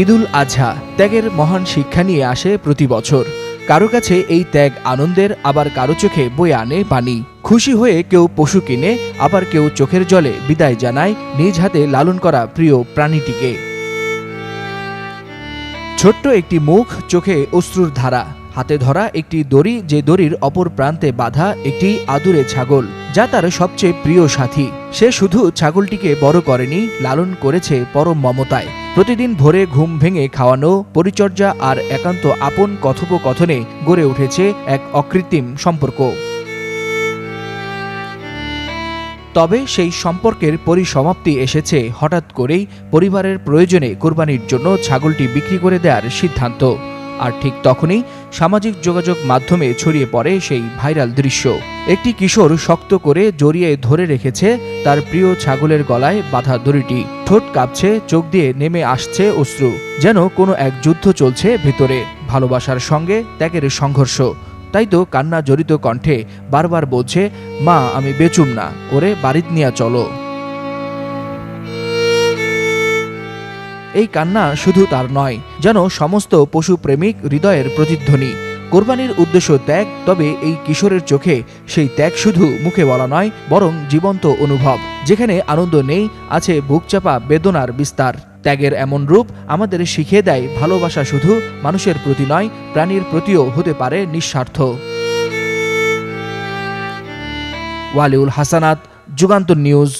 ঈদুল আজহা ত্যাগের মহান শিক্ষা নিয়ে আসে প্রতি বছর। কারও কাছে এই ত্যাগ আনন্দের, আবার কারও চোখে বয়ে আনে পানি খুশি হয়ে কেউ পশু কিনে, আবার কেউ চোখের জলে বিদায় জানায় নিজ হাতে লালন করা প্রিয় প্রাণীটিকে। ছোট্ট একটি মুখ, চোখে অশ্রুর ধারা। হাতে ধরা একটি দড়ি, যে দড়ির অপর প্রান্তে বাঁধা একটি আদুরে ছাগল। যা তার সবচেয়ে প্রিয় সাথী। সে শুধু ছাগলটিকে বড় করেনি, লালন করেছে পরম মমতায়। প্রতিদিন ভোরে ঘুম ভেঙে খাওয়ানো, পরিচর্যা আর একান্ত আপন কথোপকথনে গড়ে উঠেছে এক অকৃত্রিম সম্পর্ক। তবে সেই সম্পর্কের পরিসমাপ্তি এসেছে হঠাৎ করেই পরিবারের প্রয়োজনে কোরবানির জন্য ছাগলটি বিক্রি করে দেওয়ার সিদ্ধান্ত। আর ঠিক তখনই সামাজিক যোগাযোগ মাধ্যমে ছড়িয়ে পড়ে সেই ভাইরাল দৃশ্য। একটি কিশোর শক্ত করে জড়িয়ে ধরে রেখেছে তার প্রিয় ছাগলের গলায় বাঁধা দড়িটি। ঠোঁট কাঁপছে, চোখ দিয়ে নেমে আসছে অশ্রু। যেন কোনো এক যুদ্ধ চলছে ভেতরে। ভালোবাসার সঙ্গে ত্যাগের সংঘর্ষ। তাই তো কান্না জড়িত কণ্ঠে বারবার বলছে, মা, আমি বেচুম না। ওরে বাড়িত নিয়া চলো। এই কান্না শুধু তার নয়, যেন সমস্ত পশু প্রেমিক হৃদয়ের প্রতিধ্বনি। কোরবানির উদ্দেশ্য ত্যাগ, তবে এই কিশোরের চোখে সেই ত্যাগ শুধু মুখে বলা নয়, বরং জীবন্ত অনুভব, যেখানে আনন্দ নেই, আছে বুকচাপা বেদনার বিস্তার। ত্যাগের এমন রূপ আমাদের শিখিয়ে দেয়, ভালোবাসা শুধু মানুষের প্রতি নয়, প্রাণীর প্রতিও হতে পারে নিঃস্বার্থ। ওয়ালিউল হাসানাত, যুগান্তর নিউজ।